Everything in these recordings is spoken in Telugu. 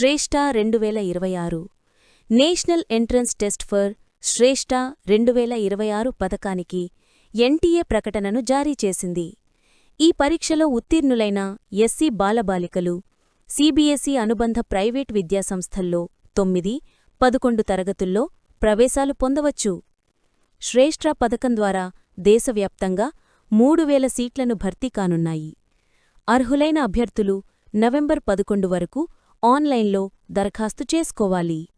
శ్రేష్ఠ రెండు వేల ఇరవై ఆరు. National entrance test for Shreshta రెండు వేల ఇరవై ఆరు పథకానికి ఎన్టీఏ ప్రకటనను జారీ చేసింది. ఈ పరీక్షలో ఉత్తీర్ణులైన ఎస్సీ బాలబాలికలు సిబిఎస్ఈ అనుబంధ ప్రైవేట్ విద్యాసంస్థల్లో తొమ్మిది పదకొండు తరగతుల్లో ప్రవేశాలు పొందవచ్చు. శ్రేష్ఠ పథకం ద్వారా దేశవ్యాప్తంగా మూడు వేల సీట్లను భర్తీ కానున్నాయి. అర్హులైన అభ్యర్థులు నవంబర్ పదకొండు వరకు ఆన్లైన్లో దరఖాస్తు చేసుకోవాలి.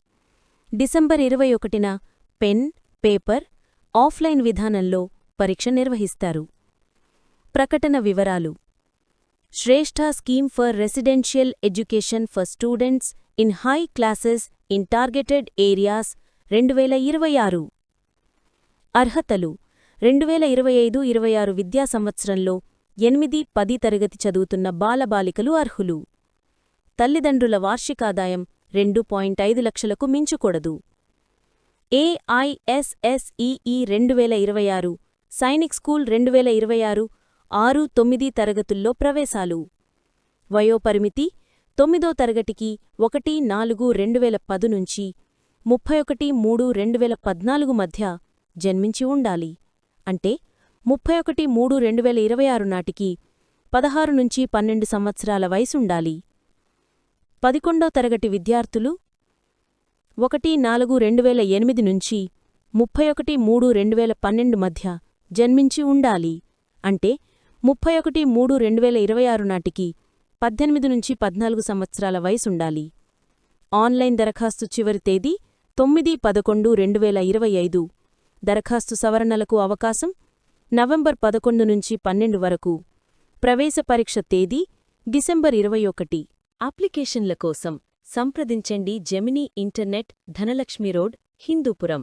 డిసెంబర్ ఇరవై ఒకటిన పెన్ పేపర్ ఆఫ్లైన్ విధానంలో పరీక్ష నిర్వహిస్తారు. ప్రకటన వివరాలు. Shreshta scheme for residential education for students in high classes in targeted areas రెండువేల ఇరవై ఆరు. అర్హతలు. రెండు వేల ఇరవై ఐదు ఇరవై ఆరు విద్యా సంవత్సరంలో ఎనిమిది పది తరగతి చదువుతున్న బాలబాలికలు అర్హులు. తల్లిదండ్రుల వార్షికాదాయం రెండు పాయింట్ ఐదు లక్షలకు మించకూడదు. ఏఐఎస్ఎస్ఈఈ రెండు వేల ఇరవై ఆరు సైనిక్ స్కూల్ రెండు వేల ఇరవై ఆరు ఆరు తొమ్మిది తరగతుల్లో ప్రవేశాలు. వయోపరిమితి తొమ్మిదో తరగతికి ఒకటి నాలుగు రెండు వేల పదు నుంచి ముప్పై ఒకటి మూడు రెండు వేల పద్నాలుగు మధ్య జన్మించి ఉండాలి. అంటే ముప్పై ఒకటి మూడు రెండు వేల ఇరవై ఆరు నాటికి పదహారు నుంచి పన్నెండు సంవత్సరాల వయసుండాలి. పదికొండో తరగతి విద్యార్థులు ఒకటి నాలుగు రెండు వేల ఎనిమిది నుంచి ముప్పై ఒకటి మూడు రెండు వేల పన్నెండు మధ్య జన్మించి ఉండాలి. అంటే ముప్పై ఒకటి మూడు రెండు వేల ఇరవై ఆరు నాటికి పద్దెనిమిది నుంచి పద్నాలుగు సంవత్సరాల వయసుండాలి. ఆన్లైన్ దరఖాస్తు చివరి తేదీ తొమ్మిది పదకొండు రెండు వేల ఇరవై ఐదు. దరఖాస్తు సవరణలకు అవకాశం నవంబర్ పదకొండు నుంచి పన్నెండు వరకు. ప్రవేశ పరీక్ష తేదీ డిసెంబర్ ఇరవై ఒకటి. అప్లికేషన్ల కోసం సంప్రదించండి Gemini internet Dhanalakshmi road Hindupuram.